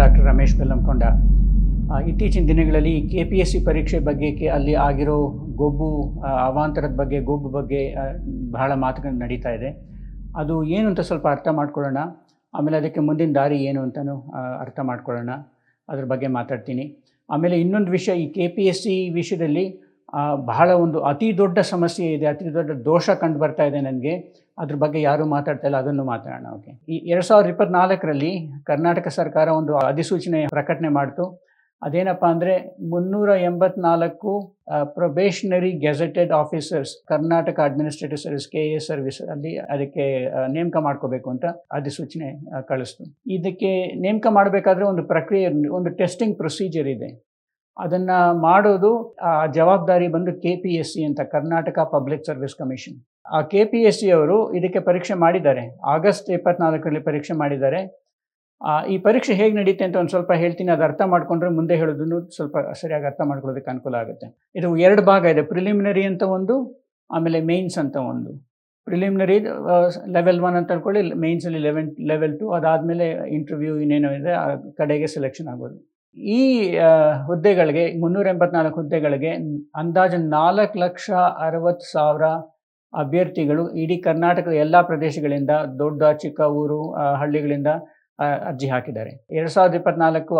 Doctor Ramesh ಬೆಲ್ಲಂಕೊಂಡ. ಇತ್ತೀಚಿನ ದಿನಗಳಲ್ಲಿ K P S C ಪರೀಕ್ಷೆ ಬಗ್ಗೆ ಕೆ, ಅಲ್ಲಿ ಆಗಿರೋ ಗೊಬ್ಬು ಅವಾಂತರದ ಬಗ್ಗೆ, ಗೊಬ್ಬು ಬಗ್ಗೆ ಬಹಳ ಮಾತುಗಳು ನಡೀತಾ ಇದೆ. ಅದು ಏನು ಅಂತ ಸ್ವಲ್ಪ ಅರ್ಥ ಮಾಡ್ಕೊಳ್ಳೋಣ. ಆಮೇಲೆ ಅದಕ್ಕೆ ಮುಂದಿನ ದಾರಿ ಏನು ಅಂತಲೂ ಅರ್ಥ ಮಾಡ್ಕೊಳ್ಳೋಣ. ಅದ್ರ ಬಗ್ಗೆ ಮಾತಾಡ್ತೀನಿ. ಆಮೇಲೆ ಇನ್ನೊಂದು ವಿಷಯ, ಈ ಕೆ ಪಿ ಎಸ್ ಸಿ ವಿಷಯದಲ್ಲಿ ಬಹಳ ಒಂದು ಅತಿ ದೊಡ್ಡ ಸಮಸ್ಯೆ ಇದೆ, ಅತಿ ದೊಡ್ಡ ದೋಷ ಕಂಡು ಬರ್ತಾ ಇದೆ ನನಗೆ. ಅದ್ರ ಬಗ್ಗೆ ಯಾರೂ ಮಾತಾಡ್ತಾ ಇಲ್ಲ, ಅದನ್ನು ಮಾತಾಡೋಣ ಓಕೆ ಈ ಎರಡು ಸಾವಿರದ ಇಪ್ಪತ್ನಾಲ್ಕರಲ್ಲಿ ಕರ್ನಾಟಕ ಸರ್ಕಾರ ಒಂದು ಅಧಿಸೂಚನೆ ಪ್ರಕಟಣೆ ಮಾಡಿತು. ಅದೇನಪ್ಪ ಅಂದರೆ ಮುನ್ನೂರ ಎಂಬತ್ನಾಲ್ಕು probationary gazetted officers Karnataka administrative service K A service ಅಲ್ಲಿ ಅದಕ್ಕೆ ನೇಮಕ ಮಾಡ್ಕೋಬೇಕು ಅಂತ ಅಧಿಸೂಚನೆ ಕಳಿಸ್ತು. ಇದಕ್ಕೆ ನೇಮಕ ಮಾಡಬೇಕಾದ್ರೆ ಒಂದು ಪ್ರಕ್ರಿಯೆ, ಒಂದು ಟೆಸ್ಟಿಂಗ್ ಪ್ರೊಸೀಜರ್ ಇದೆ. ಅದನ್ನು ಮಾಡೋದು ಆ ಜವಾಬ್ದಾರಿ ಬಂದು ಕೆ ಪಿ ಎಸ್ ಸಿ ಅಂತ ಕರ್ನಾಟಕ ಪಬ್ಲಿಕ್ ಸರ್ವಿಸ್ ಕಮಿಷನ್ ಆ ಕೆ ಪಿ ಎಸ್ ಸಿ ಅವರು ಇದಕ್ಕೆ ಪರೀಕ್ಷೆ ಮಾಡಿದ್ದಾರೆ. ಆಗಸ್ಟ್ ಇಪ್ಪತ್ನಾಲ್ಕರಲ್ಲಿ ಪರೀಕ್ಷೆ ಮಾಡಿದ್ದಾರೆ. ಈ ಪರೀಕ್ಷೆ ಹೇಗೆ ನಡೀತೆ ಅಂತ ಒಂದು ಸ್ವಲ್ಪ ಹೇಳ್ತೀನಿ. ಅದು ಅರ್ಥ ಮಾಡ್ಕೊಂಡ್ರೆ ಮುಂದೆ ಹೇಳೋದನ್ನು ಸ್ವಲ್ಪ ಸರಿಯಾಗಿ ಅರ್ಥ ಮಾಡ್ಕೊಳ್ಳೋದಕ್ಕೆ ಅನುಕೂಲ ಆಗುತ್ತೆ. ಇದು ಎರಡು ಭಾಗ ಇದೆ. ಪ್ರಿಲಿಮಿನರಿ ಅಂತ ಒಂದು, ಆಮೇಲೆ ಮೇನ್ಸ್ ಅಂತ ಒಂದು. ಪ್ರಿಲಿಮಿನರಿ ಲೆವೆಲ್ ಒನ್ ಅಂತ ಅನ್ಕೊಳ್ಳಿ. ಮೇನ್ಸಲ್ಲಿ ಲೆವೆನ್ ಲೆವೆಲ್ ಟು ಅದಾದಮೇಲೆ ಇಂಟರ್ವ್ಯೂ ಇನ್ನೇನೋ ಇದೆ. ಆ ಕಡೆಗೆ ಸೆಲೆಕ್ಷನ್ ಆಗೋದು. ಈ ಹುದ್ದೆಗಳಿಗೆ, ಮುನ್ನೂರ ಎಂಬತ್ನಾಲ್ಕು ಹುದ್ದೆಗಳಿಗೆ ಅಂದಾಜು ನಾಲ್ಕು ಲಕ್ಷ ಅರವತ್ತು ಸಾವಿರ ಅಭ್ಯರ್ಥಿಗಳು ಇಡೀ ಕರ್ನಾಟಕದ ಎಲ್ಲ ಪ್ರದೇಶಗಳಿಂದ ದೊಡ್ಡ ಚಿಕ್ಕ ಊರು ಹಳ್ಳಿಗಳಿಂದ ಅರ್ಜಿ ಹಾಕಿದ್ದಾರೆ. ಎರಡ್ ಸಾವಿರದ ಇಪ್ಪತ್ನಾಲ್ಕು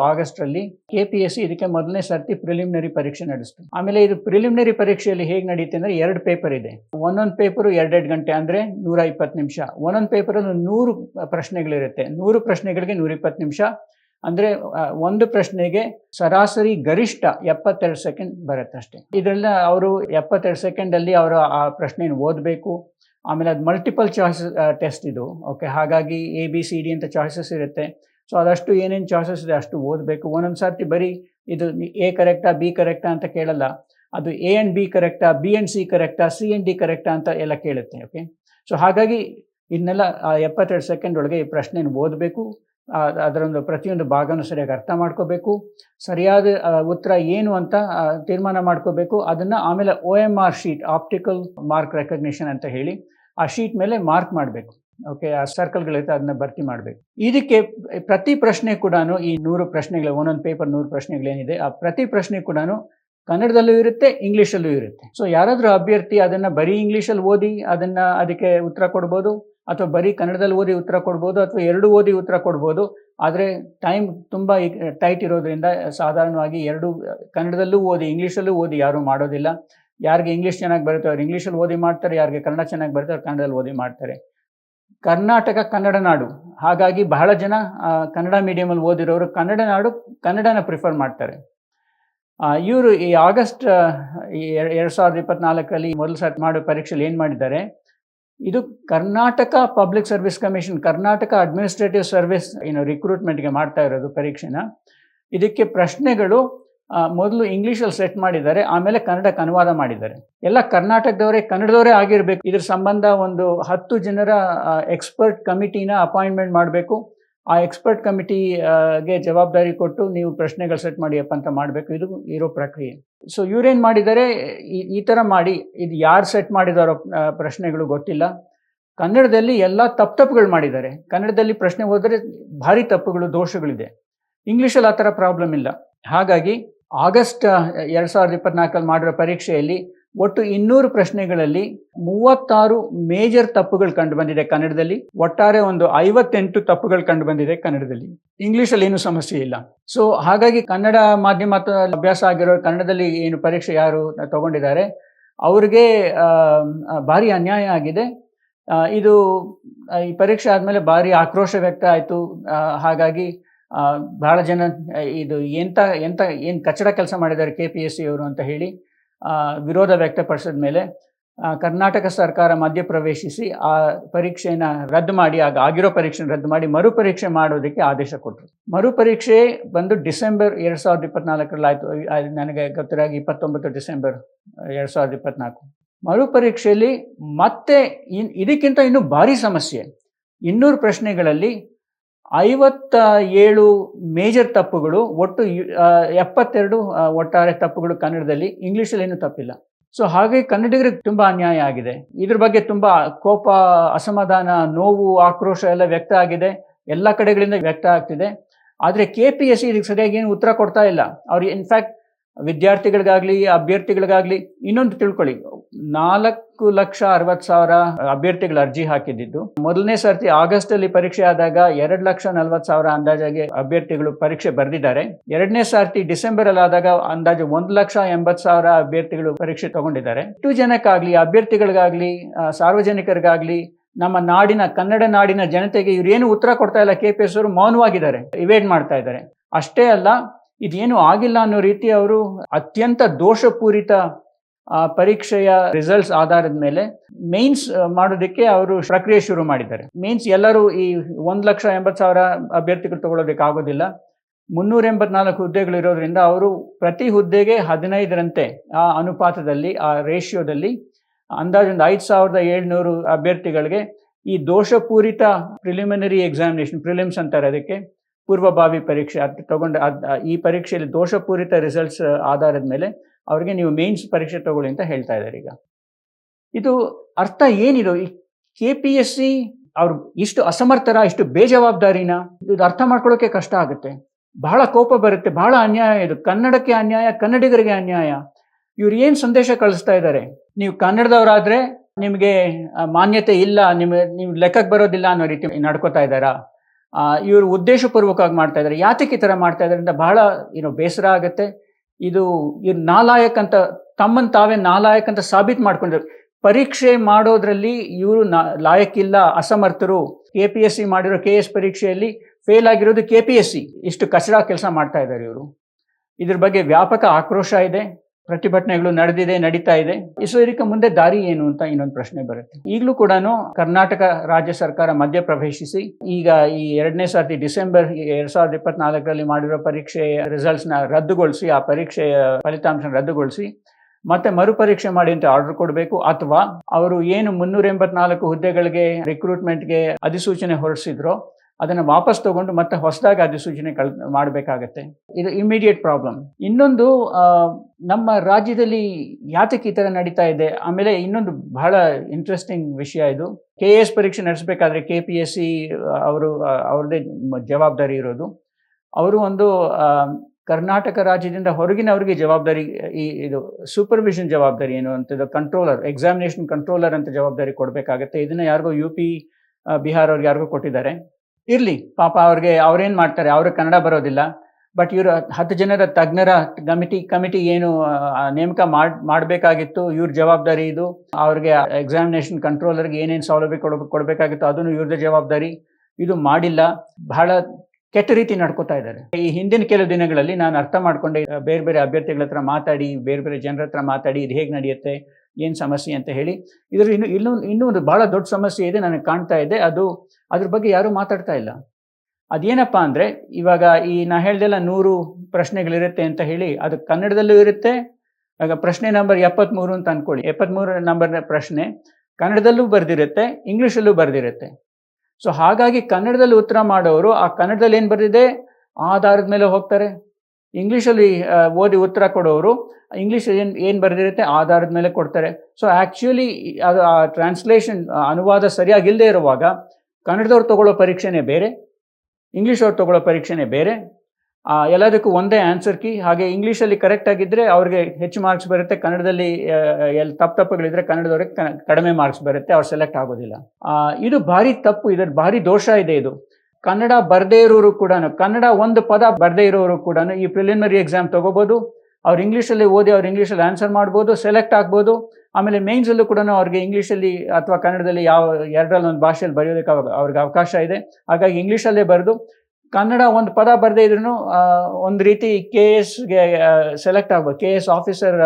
ಪಿ ಎಸ್ ಸಿ ಇದಕ್ಕೆ ಮೊದಲನೇ ಸರ್ತಿ ಪ್ರಿಲಿಮಿನರಿ ಪರೀಕ್ಷೆ ನಡೆಸ್ತು. ಆಮೇಲೆ ಇದು ಪ್ರಿಲಿಮಿನರಿ ಪರೀಕ್ಷೆಯಲ್ಲಿ ಹೇಗೆ ನಡೆಯುತ್ತೆ ಅಂದರೆ ಎರಡು ಪೇಪರ್ ಇದೆ. ಒಂದೊಂದು ಪೇಪರು ಎರಡೆರಡು ಗಂಟೆ ಅಂದರೆ ನೂರ ಇಪ್ಪತ್ತು ನಿಮಿಷ. ಒಂದೊಂದು ಪೇಪರಲ್ಲಿ ನೂರು ಪ್ರಶ್ನೆಗಳಿರುತ್ತೆ. ನೂರು ಪ್ರಶ್ನೆಗಳಿಗೆ ನೂರ ಇಪ್ಪತ್ತು ನಿಮಿಷ. ಅಂದರೆ ಒಂದು ಪ್ರಶ್ನೆಗೆ ಸರಾಸರಿ ಗರಿಷ್ಠ ಎಪ್ಪತ್ತೆರಡು ಸೆಕೆಂಡ್ ಬರುತ್ತೆ ಅಷ್ಟೇ ಇದರಿಂದ ಅವರು ಎಪ್ಪತ್ತೆರಡು ಸೆಕೆಂಡಲ್ಲಿ ಅವರು ಆ ಪ್ರಶ್ನೆಯನ್ನು ಓದಬೇಕು. ಆಮೇಲೆ ಅದು ಮಲ್ಟಿಪಲ್ ಚಾಯ್ಸಸ್ ಟೆಸ್ಟ್ ಇದು. ಓಕೆ ಹಾಗಾಗಿ ಎ ಬಿ ಸಿ ಡಿ ಅಂತ ಚಾಯ್ಸಸ್ ಇರುತ್ತೆ. ಸೊ ಅದಷ್ಟು ಏನೇನು ಚಾಯ್ಸಸ್ ಇದೆ ಅಷ್ಟು ಓದಬೇಕು. ಒಂದೊಂದು ಸರ್ತಿ ಬರೀ ಇದು ಎ ಕರೆಕ್ಟಾ ಬಿ ಕರೆಕ್ಟಾ ಅಂತ ಕೇಳಲ್ಲ. ಅದು ಎ ಆ್ಯಂಡ್ ಬಿ ಕರೆಕ್ಟಾ ಬಿ ಆ್ಯಂಡ್ ಸಿ ಕರೆಕ್ಟಾ ಸಿ ಆ್ಯಂಡ್ ಡಿ ಕರೆಕ್ಟಾ ಅಂತ ಎಲ್ಲ ಕೇಳುತ್ತೆ. ಓಕೆ ಸೊ ಹಾಗಾಗಿ ಇದನ್ನೆಲ್ಲ ಎಪ್ಪತ್ತೆರಡು ಸೆಕೆಂಡ್ ಒಳಗೆ ಈ ಪ್ರಶ್ನೆಯನ್ನು ಓದಬೇಕು. ಅದರೊಂದು ಪ್ರತಿಯೊಂದು ಭಾಗನೂ ಸರಿಯಾಗಿ ಅರ್ಥ ಮಾಡ್ಕೋಬೇಕು. ಸರಿಯಾದ ಉತ್ತರ ಏನು ಅಂತ ತೀರ್ಮಾನ ಮಾಡ್ಕೋಬೇಕು. ಅದನ್ನು ಆಮೇಲೆ O M R sheet optical mark recognition ಅಂತ ಹೇಳಿ, ಆ ಶೀಟ್ ಮೇಲೆ ಮಾರ್ಕ್ ಮಾಡಬೇಕು. ಓಕೆ ಆ ಸರ್ಕಲ್ಗಳಿರುತ್ತೆ ಅದನ್ನ ಭರ್ತಿ ಮಾಡಬೇಕು. ಇದಕ್ಕೆ ಪ್ರತಿ ಪ್ರಶ್ನೆ ಕೂಡ ಈ ನೂರು ಪ್ರಶ್ನೆಗಳು, ಒಂದೊಂದು ಪೇಪರ್ ನೂರು ಪ್ರಶ್ನೆಗಳೇನಿದೆ ಆ ಪ್ರತಿ ಪ್ರಶ್ನೆ ಕೂಡ ಕನ್ನಡದಲ್ಲೂ ಇರುತ್ತೆ ಇಂಗ್ಲೀಷಲ್ಲೂ ಇರುತ್ತೆ. ಸೊ ಯಾರಾದರೂ ಅಭ್ಯರ್ಥಿ ಅದನ್ನು ಬರೀ ಇಂಗ್ಲೀಷಲ್ಲಿ ಓದಿ, ಅದನ್ನು ಅದಕ್ಕೆ ಉತ್ತರ ಕೊಡ್ಬೋದು. ಅಥವಾ ಬರೀ ಕನ್ನಡದಲ್ಲಿ ಓದಿ ಉತ್ತರ ಕೊಡ್ಬೋದು ಅಥವಾ ಎರಡು ಓದಿ ಉತ್ತರ ಕೊಡ್ಬೋದು, ಆದರೆ ಟೈಮ್ ತುಂಬ ಟೈಟ್ ಇರೋದ್ರಿಂದ ಸಾಧಾರಣವಾಗಿ ಎರಡು, ಕನ್ನಡದಲ್ಲೂ ಓದಿ ಇಂಗ್ಲೀಷಲ್ಲೂ ಓದಿ ಯಾರೂ ಮಾಡೋದಿಲ್ಲ. ಯಾರಿಗೆ ಇಂಗ್ಲೀಷ್ ಚೆನ್ನಾಗಿ ಬರುತ್ತೆ ಅವ್ರು ಇಂಗ್ಲೀಷಲ್ಲಿ ಓದಿ ಮಾಡ್ತಾರೆ, ಯಾರಿಗೆ ಕನ್ನಡ ಚೆನ್ನಾಗಿ ಬರುತ್ತೆ ಅವ್ರು ಕನ್ನಡದಲ್ಲಿ ಓದಿ ಮಾಡ್ತಾರೆ. ಕರ್ನಾಟಕ, ಕನ್ನಡ ನಾಡು, ಹಾಗಾಗಿ ಬಹಳ ಜನ ಕನ್ನಡ ಮೀಡಿಯಮಲ್ಲಿ ಓದಿರೋರು ಕನ್ನಡ ನಾಡು, ಕನ್ನಡನ ಪ್ರಿಫರ್ ಮಾಡ್ತಾರೆ. ಇವರು ಈ ಆಗಸ್ಟ್ ಎರಡು ಸಾವಿರದ ಇಪ್ಪತ್ನಾಲ್ಕರಲ್ಲಿ ಮೊದಲು ಸರ್ ಮಾಡೋ ಪರೀಕ್ಷೆಯಲ್ಲಿ ಏನು ಮಾಡಿದ್ದಾರೆ ಇದು Karnataka public service commission Karnataka administrative service ಏನು ರಿಕ್ರೂಟ್ಮೆಂಟ್ಗೆ ಮಾಡ್ತಾ ಇರೋದು ಪರೀಕ್ಷೆನ. ಇದಕ್ಕೆ ಪ್ರಶ್ನೆಗಳು ಮೊದಲು ಇಂಗ್ಲೀಷಲ್ಲಿ ಸೆಟ್ ಮಾಡಿದ್ದಾರೆ, ಆಮೇಲೆ ಕನ್ನಡಕ್ಕೆ ಅನುವಾದ ಮಾಡಿದ್ದಾರೆ. ಎಲ್ಲ ಕರ್ನಾಟಕದವರೇ, ಕನ್ನಡದವರೇ ಆಗಿರಬೇಕು. ಇದ್ರ ಸಂಬಂಧ ಒಂದು ಹತ್ತು ಜನರ ಎಕ್ಸ್ಪರ್ಟ್ ಕಮಿಟಿನ ಅಪಾಯಿಂಟ್ಮೆಂಟ್ ಮಾಡಬೇಕು. ಆ ಎಕ್ಸ್ಪರ್ಟ್ ಕಮಿಟಿಗೆ ಜವಾಬ್ದಾರಿ ಕೊಟ್ಟು ನೀವು ಪ್ರಶ್ನೆಗಳು ಸೆಟ್ ಮಾಡಿಯಪ್ಪ ಅಂತ ಮಾಡಬೇಕು. ಇದು ಇರೋ ಪ್ರಕ್ರಿಯೆ. ಸೊ ಇವ್ರೇನು ಮಾಡಿದ್ದಾರೆ? ಈ- ಈ ಥರ ಮಾಡಿ. ಇದು ಯಾರು ಸೆಟ್ ಮಾಡಿದಾರೋ ಪ್ರಶ್ನೆಗಳು ಗೊತ್ತಿಲ್ಲ. ಕನ್ನಡದಲ್ಲಿ ಎಲ್ಲ ತಪ್ಪು ತಪ್ಪುಗಳು ಮಾಡಿದ್ದಾರೆ. ಕನ್ನಡದಲ್ಲಿ ಪ್ರಶ್ನೆ ಹೋದರೆ ಭಾರಿ ತಪ್ಪುಗಳು, ದೋಷಗಳಿದೆ. ಇಂಗ್ಲೀಷಲ್ಲಿ ಆ ಥರ ಪ್ರಾಬ್ಲಮ್ ಇಲ್ಲ. ಹಾಗಾಗಿ, ಆಗಸ್ಟ್ ಎರಡು ಸಾವಿರದ ಇಪ್ಪತ್ನಾಲ್ಕಲ್ಲಿ ಮಾಡಿರೋ ಪರೀಕ್ಷೆಯಲ್ಲಿ ಒಟ್ಟು ಇನ್ನೂರು ಪ್ರಶ್ನೆಗಳಲ್ಲಿ ಮೂವತ್ತಾರು ಮೇಜರ್ ತಪ್ಪುಗಳು ಕಂಡು ಬಂದಿದೆ ಕನ್ನಡದಲ್ಲಿ, ಒಟ್ಟಾರೆ ಒಂದು ಐವತ್ತೆಂಟು ತಪ್ಪುಗಳು ಕಂಡು ಬಂದಿದೆ ಕನ್ನಡದಲ್ಲಿ. ಇಂಗ್ಲೀಷಲ್ಲಿ ಏನು ಸಮಸ್ಯೆ ಇಲ್ಲ. ಸೊ ಹಾಗಾಗಿ ಕನ್ನಡ ಮಾಧ್ಯಮ ಅಭ್ಯಾಸ ಆಗಿರೋ, ಕನ್ನಡದಲ್ಲಿ ಏನು ಪರೀಕ್ಷೆ ಯಾರು ತಗೊಂಡಿದ್ದಾರೆ, ಅವ್ರಿಗೆ ಭಾರಿ ಅನ್ಯಾಯ ಆಗಿದೆ. ಇದು ಈ ಪರೀಕ್ಷೆ ಆದಮೇಲೆ ಭಾರಿ ಆಕ್ರೋಶ ವ್ಯಕ್ತ ಆಯಿತು ಹಾಗಾಗಿ ಬಹಳ ಜನ ಇದು ಎಂಥ ಎಂಥ ಏನು ಕಚ್ಚಡ ಕೆಲಸ ಮಾಡಿದ್ದಾರೆ ಕೆ ಪಿ ಎಸ್ ಸಿ ಅವರು ಅಂತ ಹೇಳಿ ವಿರೋಧ ವ್ಯಕ್ತಪಡಿಸಿದ ಮೇಲೆ ಕರ್ನಾಟಕ ಸರ್ಕಾರ ಮಧ್ಯಪ್ರವೇಶಿಸಿ ಆ ಪರೀಕ್ಷೆನ ರದ್ದು ಮಾಡಿ, ಆಗ ಆಗಿರೋ ಪರೀಕ್ಷೆನ ರದ್ದು ಮಾಡಿ ಮರುಪರೀಕ್ಷೆ ಮಾಡೋದಕ್ಕೆ ಆದೇಶ ಕೊಟ್ಟರು ಮರುಪರೀಕ್ಷೆ ಬಂದು ಡಿಸೆಂಬರ್ ಎರಡು ಸಾವಿರದ ಇಪ್ಪತ್ನಾಲ್ಕರಲ್ಲಿ ಆಯಿತು. ನನಗೆ ಗೊತ್ತಿರಾಗಿ ಇಪ್ಪತ್ತೊಂಬತ್ತು ಡಿಸೆಂಬರ್ ಎರಡು ಸಾವಿರದ ಇಪ್ಪತ್ನಾಲ್ಕು. ಮರುಪರೀಕ್ಷೆಯಲ್ಲಿ ಮತ್ತೆ ಇದಕ್ಕಿಂತ ಇನ್ನೂ ಭಾರಿ ಸಮಸ್ಯೆ. ಇನ್ನೂರು ಪ್ರಶ್ನೆಗಳಲ್ಲಿ ಐವತ್ತ ಏಳು ಮೇಜರ್ ತಪ್ಪುಗಳು, ಒಟ್ಟು ಎಪ್ಪತ್ತೆರಡು ಒಟ್ಟಾರೆ ತಪ್ಪುಗಳು ಕನ್ನಡದಲ್ಲಿ, ಇಂಗ್ಲೀಷಲ್ಲಿ ಏನೂ ತಪ್ಪಿಲ್ಲ. ಸೊ ಹಾಗೆ ಕನ್ನಡಿಗರಿಗೆ ತುಂಬ ಅನ್ಯಾಯ ಆಗಿದೆ. ಇದ್ರ ಬಗ್ಗೆ ತುಂಬ ಕೋಪ, ಅಸಮಾಧಾನ, ನೋವು, ಆಕ್ರೋಶ ಎಲ್ಲ ವ್ಯಕ್ತ ಆಗಿದೆ. ಎಲ್ಲ ಕಡೆಗಳಿಂದ ವ್ಯಕ್ತ ಆಗ್ತಿದೆ. ಆದರೆ ಕೆ ಪಿ ಎಸ್ ಸಿ ಇದಕ್ಕೆ ಸರಿಯಾಗಿ ಏನು ಉತ್ತರ ಕೊಡ್ತಾ ಇಲ್ಲ. ಅವ್ರಿಗೆ ಇನ್ಫ್ಯಾಕ್ಟ್ ವಿದ್ಯಾರ್ಥಿಗಳಿಗಾಗಲಿ, ಅಭ್ಯರ್ಥಿಗಳಿಗಾಗಲಿ, ಇನ್ನೊಂದು ತಿಳ್ಕೊಳ್ಳಿ. ನಾಲ್ಕು ಲಕ್ಷ ಅರವತ್ತು ಸಾವಿರ ಅಭ್ಯರ್ಥಿಗಳು ಅರ್ಜಿ ಹಾಕಿದ್ದು ಮೊದಲನೇ ಸರ್ತಿ ಆಗಸ್ಟ್ ಅಲ್ಲಿ ಪರೀಕ್ಷೆ ಆದಾಗ ಎರಡು ಲಕ್ಷ ನಲ್ವತ್ತು ಸಾವಿರ ಅಂದಾಜಾಗಿ ಅಭ್ಯರ್ಥಿಗಳು ಪರೀಕ್ಷೆ ಬರೆದಿದ್ದಾರೆ. ಎರಡನೇ ಸರ್ತಿ ಡಿಸೆಂಬರ್ ಅಲ್ಲಿ ಆದಾಗ ಅಂದಾಜು ಒಂದು ಲಕ್ಷ ಎಂಬತ್ತು ಸಾವಿರ ಅಭ್ಯರ್ಥಿಗಳು ಪರೀಕ್ಷೆ ತಗೊಂಡಿದ್ದಾರೆ. ಇಷ್ಟು ಜನಕ್ಕಾಗ್ಲಿ, ಅಭ್ಯರ್ಥಿಗಳಿಗಾಗ್ಲಿ ಸಾರ್ವಜನಿಕರಿಗಾಗ್ಲಿ, ನಮ್ಮ ನಾಡಿನ, ಕನ್ನಡ ನಾಡಿನ ಜನತೆಗೆ ಇವ್ರು ಏನು ಉತ್ತರ ಕೊಡ್ತಾ ಇಲ್ಲ, ಕೆ ಪಿ ಎಸ್ ಅವರು ಮೌನವಾಗಿದ್ದಾರೆ. ಇವೇಟ್ ಮಾಡ್ತಾ ಇದ್ದಾರೆ? ಅಷ್ಟೇ ಅಲ್ಲ ಇದೇನು ಆಗಿಲ್ಲ ಅನ್ನೋ ರೀತಿ ಅವರು ಅತ್ಯಂತ ದೋಷಪೂರಿತ ಪರೀಕ್ಷೆಯ ರಿಸಲ್ಟ್ಸ್ ಆಧಾರದ ಮೇಲೆ ಮೇನ್ಸ್ ಮಾಡೋದಕ್ಕೆ ಅವರು ಪ್ರಕ್ರಿಯೆ ಶುರು ಮಾಡಿದ್ದಾರೆ. ಮೇನ್ಸ್ ಎಲ್ಲರೂ ಈ ಒಂದು ಲಕ್ಷ ಎಂಬತ್ತು ಸಾವಿರ ಅಭ್ಯರ್ಥಿಗಳು ತಗೊಳ್ಳೋದಕ್ಕೆ ಆಗೋದಿಲ್ಲ. ಮುನ್ನೂರ ಎಂಬತ್ನಾಲ್ಕು ಹುದ್ದೆಗಳು ಇರೋದ್ರಿಂದ ಅವರು ಪ್ರತಿ ಹುದ್ದೆಗೆ ಹದಿನೈದರಂತೆ ಆ ಅನುಪಾತದಲ್ಲಿ, ಆ ರೇಷಿಯೋದಲ್ಲಿ ಅಂದಾಜೊಂದು ಐದು ಸಾವಿರದ ಏಳ್ನೂರು ಅಭ್ಯರ್ಥಿಗಳಿಗೆ ಈ ದೋಷಪೂರಿತ ಪ್ರಿಲಿಮಿನರಿ ಎಕ್ಸಾಮಿನೇಷನ್ ಪ್ರಿಲಿಮ್ಸ್ ಅಂತಾರೆ ಅದಕ್ಕೆ. ಪೂರ್ವಭಾವಿ ಪರೀಕ್ಷೆ ಅದು ತಗೊಂಡು ಈ ಪರೀಕ್ಷೆಯಲ್ಲಿ ದೋಷಪೂರಿತ ರಿಸಲ್ಟ್ಸ್ ಆಧಾರದ ಮೇಲೆ ಅವರಿಗೆ ನೀವು ಮೇನ್ಸ್ ಪರೀಕ್ಷೆ ತಗೊಳ್ಳಿ ಅಂತ ಹೇಳ್ತಾ ಇದ್ದಾರೆ ಈಗ. ಇದು ಅರ್ಥ ಏನಿದು? ಈ ಕೆ ಪಿ ಎಸ್ ಸಿ ಅವ್ರು ಇಷ್ಟು ಅಸಮರ್ಥರ, ಇಷ್ಟು ಬೇಜವಾಬ್ದಾರಿನ, ಇದು ಅರ್ಥ ಮಾಡ್ಕೊಳ್ಳೋಕೆ ಕಷ್ಟ ಆಗುತ್ತೆ. ಬಹಳ ಕೋಪ ಬರುತ್ತೆ, ಬಹಳ ಅನ್ಯಾಯ ಇದು. ಕನ್ನಡಕ್ಕೆ ಅನ್ಯಾಯ, ಕನ್ನಡಿಗರಿಗೆ ಅನ್ಯಾಯ. ಇವ್ರು ಏನು ಸಂದೇಶ ಕಳಿಸ್ತಾ ಇದ್ದಾರೆ ನೀವು ಕನ್ನಡದವರಾದ್ರೆ ನಿಮಗೆ ಮಾನ್ಯತೆ ಇಲ್ಲ, ನಿಮ್ಮ, ನೀವು ಲೆಕ್ಕಕ್ಕೆ ಬರೋದಿಲ್ಲ ಅನ್ನೋ ರೀತಿ ನಡ್ಕೋತಾ ಇದ್ದಾರಾ? ಇವರು ಉದ್ದೇಶಪೂರ್ವಕವಾಗಿ ಮಾಡ್ತಾ ಇದ್ದಾರೆ. ಯಾತಕ್ಕೆ ಈ ಥರ ಮಾಡ್ತಾ ಇದ್ದಾರೆ ಅಂತ ಬಹಳ ಏನೋ ಬೇಸರ ಆಗುತ್ತೆ. ಇದು, ಇವ್ರು ನಾಲಾಯಕ್ ಅಂತ ತಮ್ಮನ್ನು ತಾವೇ ನಾಲಾಯಕ್ ಅಂತ ಸಾಬೀತು ಮಾಡ್ಕೊಂಡಿದ್ದಾರೆ ಪರೀಕ್ಷೆ ಮಾಡೋದ್ರಲ್ಲಿ ಇವರು ನಾ ಇಲ್ಲ, ಅಸಮರ್ಥರು. ಕೆ ಪಿ ಎಸ್ ಸಿ ಮಾಡಿರೋ ಕೆ ಎಸ್ ಪರೀಕ್ಷೆಯಲ್ಲಿ ಫೇಲ್ ಆಗಿರೋದು ಕೆ ಪಿ ಎಸ್ ಸಿ ಇಷ್ಟು ಕಚಡ ಕೆಲಸ ಮಾಡ್ತಾ ಇದ್ದಾರೆ ಇವರು. ಇದ್ರ ಬಗ್ಗೆ ವ್ಯಾಪಕ ಆಕ್ರೋಶ ಇದೆ. ಪ್ರತಿಭಟನೆಗಳು ನಡೆದಿದೆ, ನಡೀತಾ ಇದೆ. ಸೊ ಮುಂದೆ ದಾರಿ ಏನು ಅಂತ ಇನ್ನೊಂದು ಪ್ರಶ್ನೆ ಬರುತ್ತೆ. ಈಗಲೂ ಕೂಡ ಕರ್ನಾಟಕ ರಾಜ್ಯ ಸರ್ಕಾರ ಮಧ್ಯ ಪ್ರವೇಶಿಸಿ ಈಗ ಈ ಎರಡನೇ ಸರ್ತಿ ಡಿಸೆಂಬರ್ ಎರಡ್ ಸಾವಿರದ ಇಪ್ಪತ್ನಾಲ್ಕರಲ್ಲಿ ಮಾಡಿರೋ ಪರೀಕ್ಷೆಯ ರಿಸಲ್ಟ್ಸ್ನ ರದ್ದುಗೊಳಿಸಿ, ಆ ಪರೀಕ್ಷೆಯ ಫಲಿತಾಂಶ ರದ್ದುಗೊಳಿಸಿ, ಮತ್ತೆ ಮರುಪರೀಕ್ಷೆ ಮಾಡಿ ಅಂತ ಆರ್ಡರ್ ಕೊಡಬೇಕು, ಅಥವಾ ಅವರು ಏನು ಮುನ್ನೂರ ಎಂಬತ್ನಾಲ್ಕು ಹುದ್ದೆಗಳಿಗೆ ರಿಕ್ರೂಟ್ಮೆಂಟ್ಗೆ ಅಧಿಸೂಚನೆ ಹೊರಡಿಸಿದ್ರೋ ಅದನ್ನು ವಾಪಸ್ ತಗೊಂಡು ಮತ್ತೆ ಹೊಸದಾಗಿ ಅಧಿಸೂಚನೆ ಕಳ್, ಮಾಡಬೇಕಾಗತ್ತೆ. ಇದು ಇಮಿಡಿಯೇಟ್ ಪ್ರಾಬ್ಲಮ್ ಇನ್ನೊಂದು ನಮ್ಮ ರಾಜ್ಯದಲ್ಲಿ ಯಾತಕ್ಕೆ ಈ ಥರ ನಡೀತಾ ಇದೆ? ಆಮೇಲೆ ಇನ್ನೊಂದು ಬಹಳ ಇಂಟ್ರೆಸ್ಟಿಂಗ್ ವಿಷಯ ಇದು. ಕೆ ಎ ಎಸ್ ಪರೀಕ್ಷೆ ನಡೆಸಬೇಕಾದ್ರೆ ಕೆ ಪಿ ಎಸ್ ಸಿ ಅವರು ಅವ್ರದ್ದೇ ಜವಾಬ್ದಾರಿ ಇರೋದು. ಅವರು ಒಂದು ಕರ್ನಾಟಕ ರಾಜ್ಯದಿಂದ ಹೊರಗಿನವರಿಗೆ ಜವಾಬ್ದಾರಿ, ಈ, ಇದು ಸೂಪರ್ವಿಷನ್ ಜವಾಬ್ದಾರಿ ಏನು ಅಂತದ್ದು ಕಂಟ್ರೋಲರ್ ಎಕ್ಸಾಮಿನೇಷನ್ ಕಂಟ್ರೋಲರ್ ಅಂತ ಜವಾಬ್ದಾರಿ ಕೊಡಬೇಕಾಗತ್ತೆ. ಇದನ್ನು ಯಾರಿಗೋ ಯು ಪಿ ಬಿಹಾರ್ ಅವ್ರಿಗೆ ಯಾರಿಗೋ ಕೊಟ್ಟಿದ್ದಾರೆ. ಇರಲಿ, ಪಾಪ ಅವ್ರಿಗೆ ಅವ್ರೇನು ಮಾಡ್ತಾರೆ ಅವ್ರಿಗೆ ಕನ್ನಡ ಬರೋದಿಲ್ಲ. ಬಟ್ ಇವರು ಹತ್ತು ಜನರ ತಜ್ಞರ ಕಮಿಟಿ ಕಮಿಟಿ ಏನು ನೇಮಕ ಮಾಡ್, ಮಾಡಬೇಕಾಗಿತ್ತು, ಇವ್ರ ಜವಾಬ್ದಾರಿ ಇದು. ಅವ್ರಿಗೆ ಎಕ್ಸಾಮಿನೇಷನ್ ಕಂಟ್ರೋಲರ್ಗೆ ಏನೇನು ಸೌಲಭ್ಯ ಕೊಡ, ಕೊಡಬೇಕಾಗಿತ್ತು, ಅದನ್ನು ಇವ್ರದ್ದು ಜವಾಬ್ದಾರಿ. ಇದು ಮಾಡಿಲ್ಲ. ಬಹಳ ಕೆಟ್ಟ ರೀತಿ ನಡ್ಕೋತಾ ಇದ್ದಾರೆ. ಈ ಹಿಂದಿನ ಕೆಲವು ದಿನಗಳಲ್ಲಿ ನಾನು ಅರ್ಥ ಮಾಡ್ಕೊಂಡೆ, ಬೇರೆ ಬೇರೆ ಅಭ್ಯರ್ಥಿಗಳ ಹತ್ರ ಮಾತಾಡಿ, ಬೇರೆ ಬೇರೆ ಜನರ ಹತ್ರ ಮಾತಾಡಿ, ಇದು ಹೇಗೆ ನಡೆಯುತ್ತೆ, ಏನು ಸಮಸ್ಯೆ ಅಂತ ಹೇಳಿ. ಇದ್ರ ಇನ್ನು ಇನ್ನೊಂದು ಇನ್ನೂ ಒಂದು ಬಹಳ ದೊಡ್ಡ ಸಮಸ್ಯೆ ಇದೆ, ನನಗೆ ಕಾಣ್ತಾ ಇದೆ. ಅದು ಅದ್ರ ಬಗ್ಗೆ ಯಾರೂ ಮಾತಾಡ್ತಾ ಇಲ್ಲ. ಅದೇನಪ್ಪ ಅಂದರೆ, ಇವಾಗ ಈ ನಾ ಹೇಳ್ದೆಲ್ಲ ನೂರು ಪ್ರಶ್ನೆಗಳಿರುತ್ತೆ ಅಂತ ಹೇಳಿ, ಅದು ಕನ್ನಡದಲ್ಲೂ ಇರುತ್ತೆ, ಆಗ ಪ್ರಶ್ನೆ ನಂಬರ್ ಎಪ್ಪತ್ತ್ಮೂರು ಅಂತ ಅಂದ್ಕೊಳ್ಳಿ ಎಪ್ಪತ್ತ್ಮೂರು ನಂಬರ್ನ ಪ್ರಶ್ನೆ ಕನ್ನಡದಲ್ಲೂ ಬರೆದಿರುತ್ತೆ, ಇಂಗ್ಲೀಷಲ್ಲೂ ಬರೆದಿರುತ್ತೆ. ಸೊ ಹಾಗಾಗಿ ಕನ್ನಡದಲ್ಲಿ ಉತ್ತರ ಮಾಡೋರು, ಆ ಕನ್ನಡದಲ್ಲಿ ಏನು ಬರೆದಿದೆ? ಆಧಾರದ ಮೇಲೆ ಹೋಗ್ತಾರೆ. ಇಂಗ್ಲೀಷಲ್ಲಿ ಓದಿ ಉತ್ತರ ಕೊಡೋರು, ಇಂಗ್ಲೀಷ್ ಏನು ಏನು ಬರೆದಿರುತ್ತೆ? ಆಧಾರದ ಮೇಲೆ ಕೊಡ್ತಾರೆ. ಸೊ ಆ್ಯಕ್ಚುಲಿ ಅದು ಆ ಟ್ರಾನ್ಸ್ಲೇಷನ್ ಅನುವಾದ ಸರಿಯಾಗಿಲ್ಲದೆ ಇರುವಾಗ ಕನ್ನಡದವ್ರು ತಗೊಳ್ಳೋ ಪರೀಕ್ಷೆನೇ ಬೇರೆ ಇಂಗ್ಲೀಷ್ ಅವ್ರು ತಗೊಳ್ಳೋ ಪರೀಕ್ಷೆನೇ ಬೇರೆ. ಎಲ್ಲದಕ್ಕೂ ಒಂದೇ ಆನ್ಸರ್ ಕೀ. ಹಾಗೆ ಇಂಗ್ಲೀಷಲ್ಲಿ ಕರೆಕ್ಟ್ ಆಗಿದ್ದರೆ ಅವ್ರಿಗೆ ಹೆಚ್ಚು ಮಾರ್ಕ್ಸ್ ಬರುತ್ತೆ, ಕನ್ನಡದಲ್ಲಿ ಎಲ್ಲಿ ತಪ್ಪು ತಪ್ಪುಗಳಿದ್ರೆ ಕನ್ನಡದವ್ರಿಗೆ ಕಡಿಮೆ ಮಾರ್ಕ್ಸ್ ಬರುತ್ತೆ, ಅವ್ರು ಸೆಲೆಕ್ಟ್ ಆಗೋದಿಲ್ಲ. ಇದು ಭಾರಿ ತಪ್ಪು, ಇದರ ಭಾರಿ ದೋಷ ಇದೆ ಇದು. ಕನ್ನಡ ಬರದೇ ಇರೋರು ಕೂಡ ಕನ್ನಡ ಒಂದು ಪದ ಬರದೇ ಇರೋರು ಕೂಡ ಈ ಪ್ರಿಲಿಮಿನರಿ ಎಕ್ಸಾಮ್ ತಗೋಬೋದು. ಅವ್ರು ಇಂಗ್ಲೀಷಲ್ಲಿ ಓದಿ ಅವ್ರು ಇಂಗ್ಲೀಷಲ್ಲಿ ಆನ್ಸರ್ ಮಾಡ್ಬೋದು ಸೆಲೆಕ್ಟ್ ಆಗ್ಬೋದು. ಆಮೇಲೆ ಮೇನ್ಸಲ್ಲೂ ಕೂಡ ಅವ್ರಿಗೆ ಇಂಗ್ಲೀಷಲ್ಲಿ ಅಥವಾ ಕನ್ನಡದಲ್ಲಿ ಯಾವ, ಎರಡರಲ್ಲಿ ಒಂದು ಭಾಷೆಯಲ್ಲಿ ಬರೆಯೋದಕ್ಕೆ ಅವ್ರಿಗೆ ಅವಕಾಶ ಇದೆ. ಹಾಗಾಗಿ ಇಂಗ್ಲೀಷಲ್ಲೇ ಬರೆದು, ಕನ್ನಡ ಒಂದು ಪದ ಬರದೇ ಇದ್ರೂ ಒಂದು ರೀತಿ ಕೆ ಎಸ್ಗೆ ಸೆಲೆಕ್ಟ್ ಆಗ್ಬೋದು. ಕೆ ಎಸ್ ಆಫೀಸರ್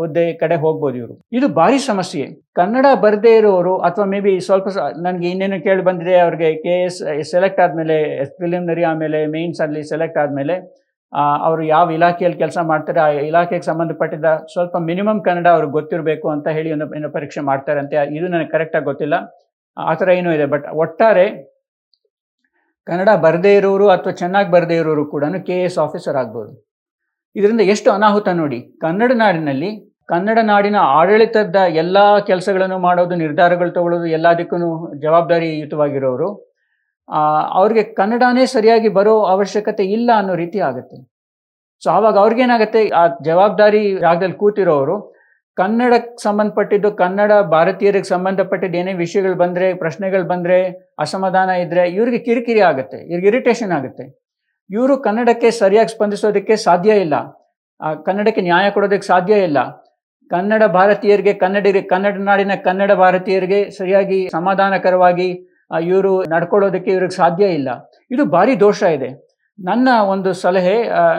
ಹುದ್ದೆ ಕಡೆ ಹೋಗ್ಬೋದು ಇವರು. ಇದು ಭಾರಿ ಸಮಸ್ಯೆ. ಕನ್ನಡ ಬರದೇ ಇರೋರು, ಅಥವಾ ಮೇ ಬಿ ಸ್ವಲ್ಪ ನನಗೆ ಇನ್ನೇನು ಕೇಳಿ ಬಂದಿದೆ ಅವ್ರಿಗೆ ಕೆ ಎಸ್ ಸೆಲೆಕ್ಟ್ ಆದಮೇಲೆ ಪ್ರಿಲಿಮಿನರಿ ಆಮೇಲೆ ಮೇನ್ಸ್ ಅಲ್ಲಿ ಸೆಲೆಕ್ಟ್ ಆದಮೇಲೆ ಅವರು ಯಾವ ಇಲಾಖೆಯಲ್ಲಿ ಕೆಲಸ ಮಾಡ್ತಾರೆ, ಆ ಇಲಾಖೆಗೆ ಸಂಬಂಧಪಟ್ಟಿದ್ದ ಸ್ವಲ್ಪ ಮಿನಿಮಮ್ ಕನ್ನಡ ಅವ್ರಿಗೆ ಗೊತ್ತಿರಬೇಕು ಅಂತ ಹೇಳಿ ಒಂದು ಏನೋ ಪರೀಕ್ಷೆ ಮಾಡ್ತಾರಂತೆ ಇದು ನನಗೆ ಕರೆಕ್ಟಾಗಿ ಗೊತ್ತಿಲ್ಲ. ಆ ಥರ ಏನೂ ಇದೆ. ಬಟ್ ಒಟ್ಟಾರೆ ಕನ್ನಡ ಬರದೇ ಇರೋರು ಅಥವಾ ಚೆನ್ನಾಗಿ ಬರದೇ ಇರೋರು ಕೂಡ ಕೆ ಎಸ್ ಆಫೀಸರ್ ಆಗ್ಬೋದು. ಇದರಿಂದ ಎಷ್ಟು ಅನಾಹುತ ನೋಡಿ, ಕನ್ನಡ ನಾಡಿನಲ್ಲಿ, ಕನ್ನಡ ನಾಡಿನ ಆಡಳಿತದ ಎಲ್ಲ ಕೆಲಸಗಳನ್ನು ಮಾಡೋದು, ನಿರ್ಧಾರಗಳು ತಗೊಳ್ಳೋದು ಎಲ್ಲದಕ್ಕೂ ಜವಾಬ್ದಾರಿಯುತವಾಗಿರೋರು ಅವ್ರಿಗೆ ಕನ್ನಡನೇ ಸರಿಯಾಗಿ ಬರೋ ಅವಶ್ಯಕತೆ ಇಲ್ಲ ಅನ್ನೋ ರೀತಿ ಆಗುತ್ತೆ. ಸೊ ಆವಾಗ ಅವ್ರಿಗೇನಾಗುತ್ತೆ? ಆ ಜವಾಬ್ದಾರಿ ಜಾಗದಲ್ಲಿ ಕೂತಿರೋರು ಕನ್ನಡಕ್ಕೆ ಸಂಬಂಧಪಟ್ಟಿದ್ದು ಕನ್ನಡ ಭಾರತೀಯರಿಗೆ ಸಂಬಂಧಪಟ್ಟಿದ್ದು ಏನೇ ವಿಷಯಗಳು ಬಂದರೆ, ಪ್ರಶ್ನೆಗಳು ಬಂದರೆ, ಅಸಮಾಧಾನ ಇದ್ದರೆ ಇವ್ರಿಗೆ ಕಿರಿಕಿರಿ ಆಗುತ್ತೆ, ಇವ್ರಿಗೆ ಇರಿಟೇಷನ್ ಆಗುತ್ತೆ. ಇವರು ಕನ್ನಡಕ್ಕೆ ಸರಿಯಾಗಿ ಸ್ಪಂದಿಸೋದಕ್ಕೆ ಸಾಧ್ಯ ಇಲ್ಲ. ಕನ್ನಡಕ್ಕೆ ನ್ಯಾಯ ಕೊಡೋದಕ್ಕೆ ಸಾಧ್ಯ ಇಲ್ಲ. ಕನ್ನಡ ಭಾರತೀಯರಿಗೆ, ಕನ್ನಡಿಗರಿಗೆ, ಕನ್ನಡ ನಾಡಿನ ಕನ್ನಡ ಭಾರತೀಯರಿಗೆ ಸರಿಯಾಗಿ ಸಮಾಧಾನಕರವಾಗಿ ಇವರು ನಡ್ಕೊಳ್ಳೋದಕ್ಕೆ ಇವ್ರಿಗೆ ಸಾಧ್ಯ ಇಲ್ಲ. ಇದು ಭಾರಿ ದೋಷ ಇದೆ. ನನ್ನ ಒಂದು ಸಲಹೆ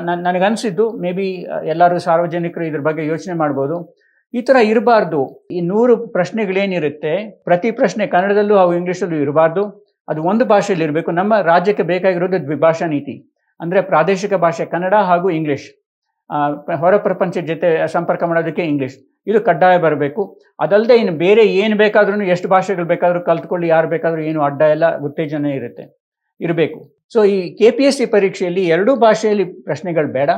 ನನ್, ನನಗನ್ಸಿದ್ದು, ಮೇ ಬಿ ಎಲ್ಲರೂ ಸಾರ್ವಜನಿಕರು ಇದ್ರ ಬಗ್ಗೆ ಯೋಚನೆ ಮಾಡ್ಬೋದು. ಈ ಥರ ಇರಬಾರ್ದು. ಈ ನೂರು ಪ್ರಶ್ನೆಗಳೇನಿರುತ್ತೆ, ಪ್ರತಿ ಪ್ರಶ್ನೆ ಕನ್ನಡದಲ್ಲೂ ಹಾಗೂ ಇಂಗ್ಲೀಷಲ್ಲೂ ಇರಬಾರ್ದು. ಅದು ಒಂದು ಭಾಷೆಯಲ್ಲಿ ಇರಬೇಕು. ನಮ್ಮ ರಾಜ್ಯಕ್ಕೆ ಬೇಕಾಗಿರೋದು ದ್ವಿಭಾಷಾ ನೀತಿ. ಅಂದರೆ ಪ್ರಾದೇಶಿಕ ಭಾಷೆ ಕನ್ನಡ ಹಾಗೂ ಇಂಗ್ಲೀಷ್. ಹೊರ ಪ್ರಪಂಚದ ಜೊತೆ ಸಂಪರ್ಕ ಮಾಡೋದಕ್ಕೆ ಇಂಗ್ಲೀಷ್. ಇದು ಕಡ್ಡಾಯ ಬರಬೇಕು. ಅದಲ್ಲದೆ ಇನ್ನು ಬೇರೆ ಏನು ಬೇಕಾದ್ರೂ ಎಷ್ಟು ಭಾಷೆಗಳು ಬೇಕಾದರೂ ಕಲ್ತ್ಕೊಳ್ಳಿ, ಯಾರು ಬೇಕಾದರೂ ಏನು ಅಡ್ಡ ಎಲ್ಲ ಉತ್ತೇಜನ ಇರುತ್ತೆ, ಇರಬೇಕು. ಸೊ ಈ ಕೆ ಪಿ ಎಸ್ ಸಿ ಪರೀಕ್ಷೆಯಲ್ಲಿ ಎರಡೂ ಭಾಷೆಯಲ್ಲಿ ಪ್ರಶ್ನೆಗಳು ಬೇಡ.